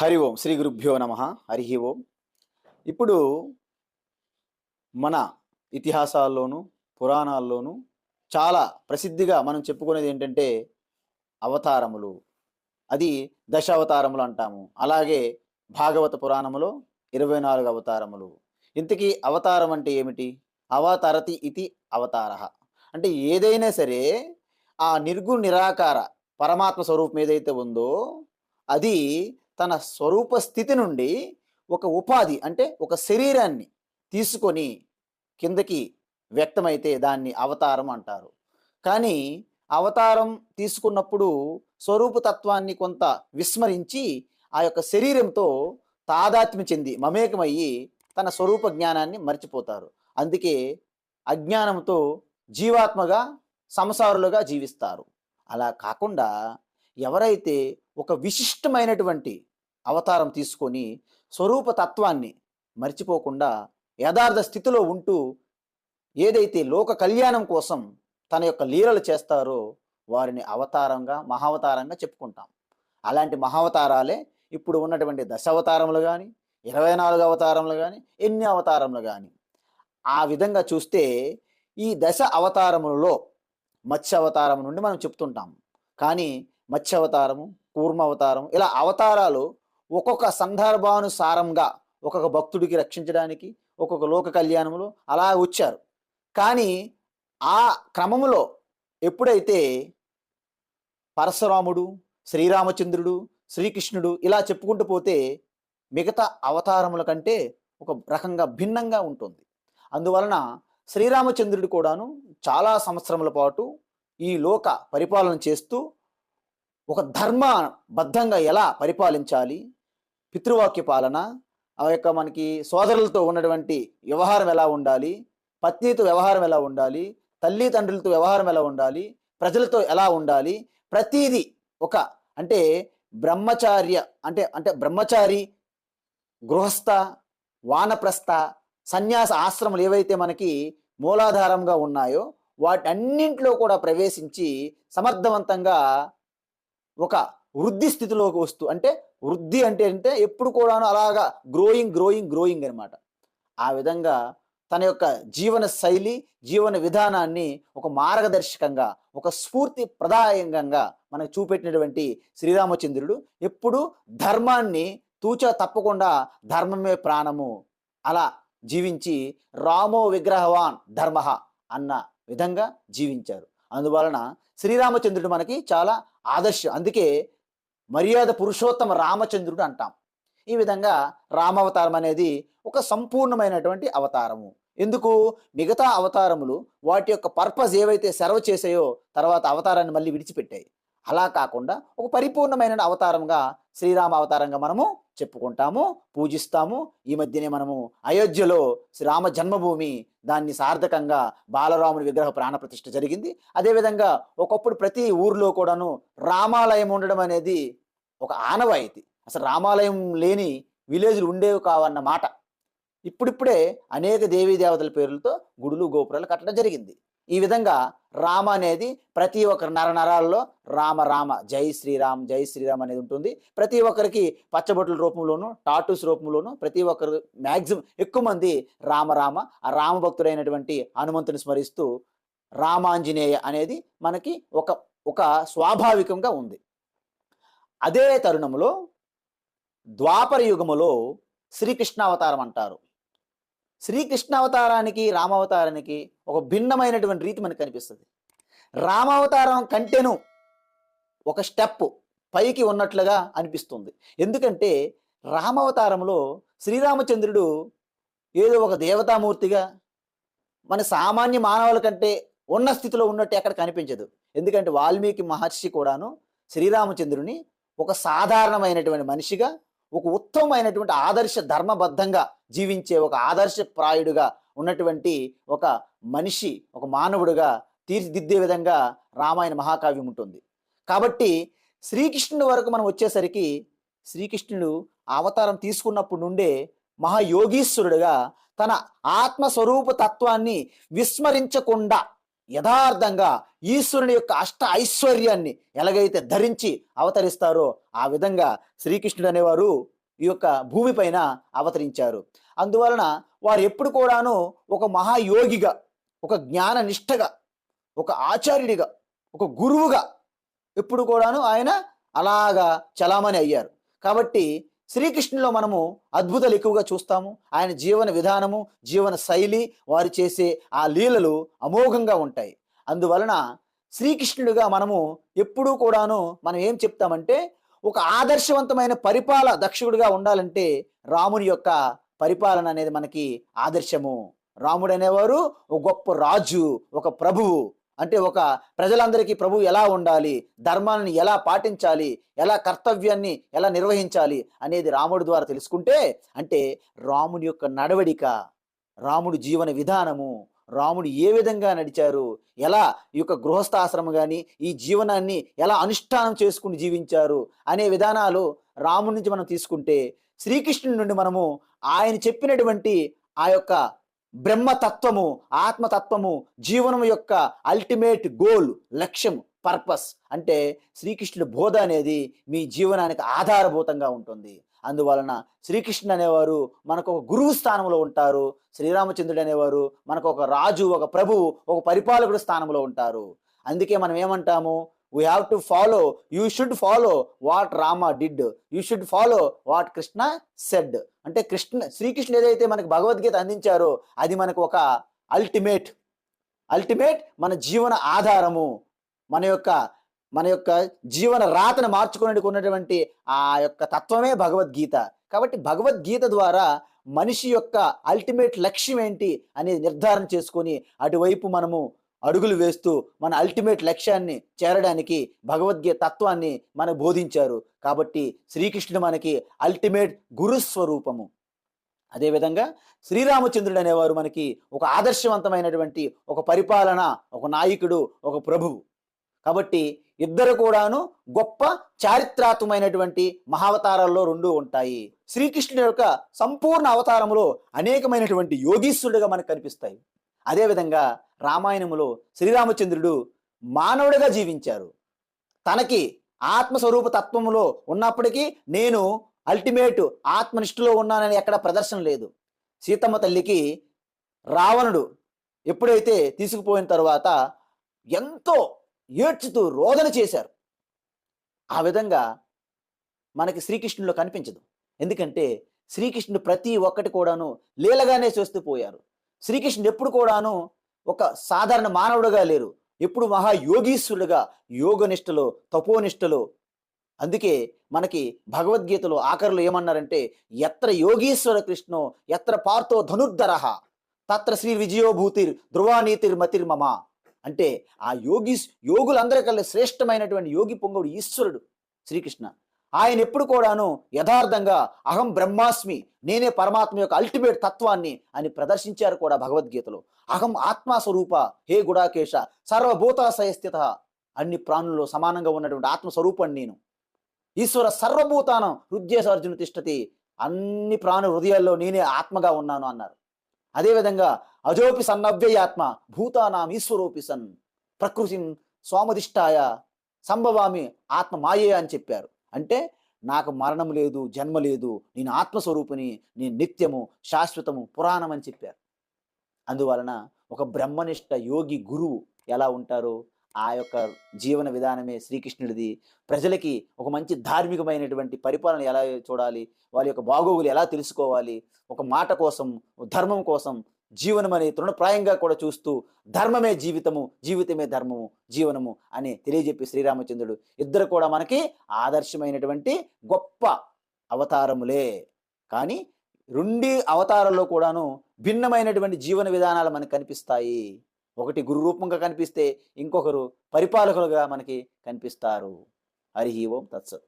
హరి ఓం శ్రీ గురుభ్యో నమ. హరి ఓం. ఇప్పుడు మన ఇతిహాసాల్లోనూ పురాణాల్లోనూ చాలా ప్రసిద్ధిగా మనం చెప్పుకునేది ఏంటంటే అవతారములు. అది దశ అవతారములు అంటాము. అలాగే భాగవత పురాణములో ఇరవై నాలుగు అవతారములు. ఇంతకీ అవతారం అంటే ఏమిటి? అవతారతి ఇది అవతార. అంటే ఏదైనా సరే ఆ నిర్గు నిరాకార పరమాత్మ స్వరూపం ఏదైతే ఉందో అది తన స్వరూప స్థితి నుండి ఒక ఉపాధి అంటే ఒక శరీరాన్ని తీసుకొని కిందకి వ్యక్తమైతే దాన్ని అవతారం అంటారు. కానీ అవతారం తీసుకున్నప్పుడు స్వరూప తత్వాన్ని కొంత విస్మరించి ఆ యొక్క శరీరంతో తాదాత్మ్య చెంది మమేకమయ్యి తన స్వరూప జ్ఞానాన్ని మర్చిపోతారు. అందుకే అజ్ఞానంతో జీవాత్మగా సంసారులుగా జీవిస్తారు. అలా కాకుండా ఎవరైతే ఒక విశిష్టమైనటువంటి అవతారం తీసుకొని స్వరూప తత్వాన్ని మర్చిపోకుండా యథార్థ స్థితిలో ఉంటూ ఏదైతే లోక కళ్యాణం కోసం తన యొక్క లీలలు చేస్తారో వారిని అవతారంగా మహావతారంగా చెప్పుకుంటాం. అలాంటి మహావతారాలే ఇప్పుడు ఉన్నటువంటి దశావతారములు కానీ ఇరవై నాలుగు అవతారములు కానీ ఎన్ని అవతారములు కానీ ఆ విధంగా చూస్తే ఈ దశ అవతారములలో మత్స్య అవతారం నుండి మనం చెప్తుంటాం. కానీ మత్స్య అవతారము కూర్మ అవతారం ఇలా అవతారాలు ఒక్కొక్క సందర్భానుసారంగా ఒక్కొక్క భక్తుడికి రక్షించడానికి ఒక్కొక్క లోక కళ్యాణంలో అలా వచ్చారు. కానీ ఆ క్రమములో ఎప్పుడైతే పరశురాముడు శ్రీరామచంద్రుడు శ్రీకృష్ణుడు ఇలా చెప్పుకుంటూ పోతే మిగతా అవతారముల కంటే ఒక రకంగా భిన్నంగా ఉంటుంది. అందువలన శ్రీరామచంద్రుడు కూడాను చాలా సంవత్సరముల పాటు ఈ లోక పరిపాలన చేస్తూ ఒక ధర్మ బద్ధంగా ఎలా పరిపాలించాలి పితృవాక్య పాలన ఆ యొక్క మనకి సోదరులతో ఉన్నటువంటి వ్యవహారం ఎలా ఉండాలి పత్నితో వ్యవహారం ఎలా ఉండాలి తల్లి తండ్రులతో వ్యవహారం ఎలా ఉండాలి ప్రజలతో ఎలా ఉండాలి ప్రతీది ఒక అంటే బ్రహ్మచార్య అంటే అంటే బ్రహ్మచారి గృహస్థ వానప్రస్థ సన్యాస ఆశ్రమాలు ఏవైతే మనకి మూలాధారంగా ఉన్నాయో వాటన్నింటిలో కూడా ప్రవేశించి సమర్థవంతంగా ఒక వృద్ధి స్థితిలోకి వస్తూ అంటే వృద్ధి అంటే అంటే ఎప్పుడు కూడాను అలాగా గ్రోయింగ్ గ్రోయింగ్ గ్రోయింగ్ అనమాట ఆ విధంగా తన యొక్క జీవన శైలి జీవన విధానాన్ని ఒక మార్గదర్శకంగా ఒక స్ఫూర్తి ప్రదాయంగా మనకు చూపెట్టినటువంటి శ్రీరామచంద్రుడు ఎప్పుడు ధర్మాన్ని తూచా తప్పకుండా ధర్మమే ప్రాణము అలా జీవించి రామో విగ్రహవాన్ ధర్మ అన్న విధంగా జీవించారు. అందువలన శ్రీరామచంద్రుడు మనకి చాలా ఆదర్శం. అందుకే మర్యాద పురుషోత్తమ రామచంద్రుడు అంటాం. ఈ విధంగా రామావతారం అనేది ఒక సంపూర్ణమైనటువంటి అవతారము. ఎందుకు? మిగతా అవతారములు వాటి యొక్క పర్పస్ ఏవైతే సెర్వ్ చేసాయో తర్వాత అవతారాన్ని మళ్ళీ విడిచిపెట్టాయి. అలా కాకుండా ఒక పరిపూర్ణమైన అవతారంగా శ్రీరామ అవతారంగా మనము చెప్పుకుంటాము పూజిస్తాము. ఈ మధ్యనే మనము అయోధ్యలో శ్రీరామ జన్మభూమి దాన్ని సార్థకంగా బాలరాముని విగ్రహ ప్రాణప్రతిష్ఠ జరిగింది. అదేవిధంగా ఒకప్పుడు ప్రతి ఊర్లో కూడాను రామాలయం ఉండడం అనేది ఒక ఆనవాయితీ అసలు రామాలయం లేని విలేజ్లు ఉండేవి కావన్న మాట. ఇప్పుడిప్పుడే అనేక దేవీ దేవతల పేర్లతో గుడులు గోపురాలు కట్టడం జరిగింది. ఈ విధంగా రామ అనేది ప్రతి ఒక్కరి నరనరాల్లో రామ రామ జై శ్రీరామ్ జై శ్రీరామ్ అనేది ఉంటుంది. ప్రతి ఒక్కరికి పచ్చబొట్ల రూపంలోనూ టాటూస్ రూపంలోనూ ప్రతి ఒక్కరు మ్యాక్సిమం ఎక్కువ మంది రామ రామ ఆ రామ భక్తుడైనటువంటి హనుమంతుని స్మరిస్తూ రామాంజనేయ అనేది మనకి ఒక ఒక స్వాభావికంగా ఉంది. అదే తరుణంలో ద్వాపర యుగములో శ్రీకృష్ణావతారం అంటారు. శ్రీకృష్ణావతారానికి రామావతారానికి ఒక భిన్నమైనటువంటి రీతి మనకు కనిపిస్తుంది. రామావతారం కంటేను ఒక స్టెప్ పైకి ఉన్నట్లుగా అనిపిస్తుంది. ఎందుకంటే రామావతారంలో శ్రీరామచంద్రుడు ఏదో ఒక దేవతామూర్తిగా మన సామాన్య మానవుల కంటే ఉన్న స్థితిలో ఉన్నట్టు ఎక్కడ కనిపించదు. ఎందుకంటే వాల్మీకి మహర్షి కూడాను శ్రీరామచంద్రుని ఒక సాధారణమైనటువంటి మనిషిగా ఒక ఉత్తమమైనటువంటి ఆదర్శ ధర్మబద్ధంగా జీవించే ఒక ఆదర్శప్రాయుడుగా ఉన్నటువంటి ఒక మనిషి ఒక మానవుడుగా తీర్చిదిద్దే విధంగా రామాయణ మహాకావ్యం ఉంటుంది. కాబట్టి శ్రీకృష్ణుడి వరకు మనం వచ్చేసరికి శ్రీకృష్ణుడు అవతారం తీసుకున్నప్పుడు నుండే మహాయోగీశ్వరుడుగా తన ఆత్మస్వరూప తత్వాన్ని విస్మరించకుండా యథార్థంగా ఈశ్వరుని యొక్క అష్ట ఐశ్వర్యాన్ని ఎలాగైతే ధరించి అవతరిస్తారో ఆ విధంగా శ్రీకృష్ణుడు అనేవారు ఈ యొక్క భూమిపైన అవతరించారు. అందువలన వారు ఎప్పుడు కూడాను ఒక మహాయోగిగా ఒక జ్ఞాన నిష్టగా ఒక ఆచార్యుడిగా ఒక గురువుగా ఎప్పుడు కూడాను ఆయన అలాగా చలామణి అయ్యారు. కాబట్టి శ్రీకృష్ణులో మనము అద్భుతాలు ఎక్కువగా చూస్తాము. ఆయన జీవన విధానము జీవన శైలి వారు చేసే ఆ లీలలు అమోఘంగా ఉంటాయి. అందువలన శ్రీకృష్ణుడిగా మనము ఎప్పుడూ కూడాను మనం ఏం చెప్తామంటే ఒక ఆదర్శవంతమైన పరిపాల దక్షుడిగా ఉండాలంటే రాముని యొక్క పరిపాలన అనేది మనకి ఆదర్శము. రాముడు అనేవారు ఒక గొప్ప రాజు ఒక ప్రభువు. అంటే ఒక ప్రజలందరికీ ప్రభు ఎలా ఉండాలి? ధర్మాన్ని ఎలా పాటించాలి? ఎలా కర్తవ్యాన్ని ఎలా నిర్వహించాలి? అనేది రాముడి ద్వారా తెలుసుకుంటే అంటే రాముడి యొక్క నడవడిక రాముడి జీవన విధానము రాముడు ఏ విధంగా నడిచారు ఎలా ఈ యొక్క గృహస్థాశ్రమం కానీ ఈ జీవనాన్ని ఎలా అనుష్ఠానం చేసుకుని జీవించారు అనే విధానాలు రాముడి నుంచి మనం తీసుకుంటే శ్రీకృష్ణుడి నుండి మనము ఆయన చెప్పినటువంటి ఆ యొక్క బ్రహ్మతత్వము ఆత్మతత్వము జీవనం యొక్క అల్టిమేట్ గోల్ లక్ష్యం పర్పస్ అంటే శ్రీకృష్ణుడి బోధ అనేది మీ జీవనానికి ఆధారభూతంగా ఉంటుంది. అందువలన శ్రీకృష్ణుడు అనేవారు మనకు ఒక గురువు స్థానంలో ఉంటారు. శ్రీరామచంద్రుడు అనేవారు మనకు ఒక రాజు ఒక ప్రభువు ఒక పరిపాలకుడు స్థానంలో ఉంటారు. అందుకే మనం ఏమంటాము? We have to follow you should follow what Rama did you should follow what Krishna said అంటే కృష్ణ శ్రీకృష్ణుడు ఏదైతే మనకు భగవద్గీత అందించారో అది మనకు ఒక అల్టిమేట్ అల్టిమేట్ మన జీవన ఆధారము. మన యొక్క మన యొక్క జీవన రాతను మార్చుకునేందుకు ఉన్నటువంటి ఆ యొక్క తత్వమే భగవద్గీత. కాబట్టి భగవద్గీత ద్వారా మనిషి యొక్క అల్టిమేట్ లక్ష్యం ఏంటి అనేది నిర్ధారణ చేసుకొని అటువైపు మనము అడుగులు వేస్తూ మన అల్టిమేట్ లక్ష్యాన్ని చేరడానికి భగవద్గీత తత్వాన్ని మనకు బోధించారు. కాబట్టి శ్రీకృష్ణుడు మనకి అల్టిమేట్ గురుస్వరూపము అదేవిధంగా శ్రీరామచంద్రుడు అనేవారు మనకి ఒక ఆదర్శవంతమైనటువంటి ఒక పరిపాలన ఒక నాయకుడు ఒక ప్రభువు. కాబట్టి ఇద్దరు కూడాను గొప్ప చారిత్రాత్మకమైనటువంటి మహావతారాల్లో రెండు ఉంటాయి. శ్రీకృష్ణుడి యొక్క సంపూర్ణ అవతారంలో అనేకమైనటువంటి యోగీశ్వరుడుగా మనకు కనిపిస్తాయి. అదేవిధంగా రామాయణములో శ్రీరామచంద్రుడు మానవుడిగా జీవించారు. తనకి ఆత్మస్వరూప తత్వములో ఉన్నప్పటికీ నేను అల్టిమేట్ ఆత్మనిష్ఠులో ఉన్నానని ఎక్కడ ప్రదర్శన లేదు. సీతమ్మ తల్లికి రావణుడు ఎప్పుడైతే తీసుకుపోయిన తర్వాత ఎంతో ఏడ్చుతూ రోదన చేశారు. ఆ విధంగా మనకి శ్రీకృష్ణులో కనిపించదు. ఎందుకంటే శ్రీకృష్ణుడు ప్రతి ఒక్కటి కూడాను లీలగానే చేస్తూ పోయారు. శ్రీకృష్ణుడు ఎప్పుడు కూడాను ఒక సాధారణ మానవుడుగా లేరు. ఎప్పుడు మహాయోగీశ్వరుడుగా యోగనిష్టలో తపోనిష్టలో అందుకే మనకి భగవద్గీతలో ఆఖరులు ఏమన్నారంటే ఎత్ర యోగీశ్వర కృష్ణో ఎత్ర పార్థో ధనుర్ధర తత్ర శ్రీ విజయోభూతిర్ ధ్రువానీతిర్ మతిర్మమ అంటే ఆ యోగి యోగులందరికల్లా శ్రేష్టమైనటువంటి యోగి పొంగవుడు ఈశ్వరుడు శ్రీకృష్ణ. ఆయన ఎప్పుడు కూడాను యథార్థంగా అహం బ్రహ్మాస్మి నేనే పరమాత్మ యొక్క అల్టిమేట్ తత్వాన్ని అని ప్రదర్శించారు కూడా భగవద్గీతలో. అహం ఆత్మస్వరూప హే గుడాకేశ సర్వభూతాశయస్థిత అన్ని ప్రాణుల్లో సమానంగా ఉన్నటువంటి ఆత్మస్వరూపం నేను. ఈశ్వర సర్వభూతానం హృదయసర్జును తిష్టతి అన్ని ప్రాణ హృదయాల్లో నేనే ఆత్మగా ఉన్నాను అన్నారు. అదేవిధంగా అజోపి సన్నవ్యయాత్మ భూతానాం ఈశ్వరోపి సన్ ప్రకృతి స్వామధిష్టాయ సంభవామి ఆత్మ మాయే అని చెప్పారు. అంటే నాకు మరణం లేదు జన్మ లేదు నేను ఆత్మస్వరూపిని నేను నిత్యము శాశ్వతము పురాణం అని చెప్పారు. అందువలన ఒక బ్రహ్మనిష్ట యోగి గురువు ఎలా ఉంటారో ఆ యొక్క జీవన విధానమే శ్రీకృష్ణుడిది. ప్రజలకి ఒక మంచి ధార్మికమైనటువంటి పరిపాలన ఎలా చూడాలి వాళ్ళ యొక్క బాగోగులు ఎలా తెలుసుకోవాలి ఒక మాట కోసం ధర్మం కోసం జీవనం అనే తృణప్రాయంగా కూడా చూస్తూ ధర్మమే జీవితము జీవితమే ధర్మము జీవనము అని తెలియజెప్పి శ్రీరామచంద్రుడు. ఇద్దరు కూడా మనకి ఆదర్శమైనటువంటి గొప్ప అవతారములే. కానీ రెండు అవతారంలో కూడాను భిన్నమైనటువంటి జీవన విధానాలు మనకు కనిపిస్తాయి. ఒకటి గురు రూపంగా కనిపిస్తే ఇంకొకరు పరిపాలకులుగా మనకి కనిపిస్తారు. హరి ఓం తత్సత్.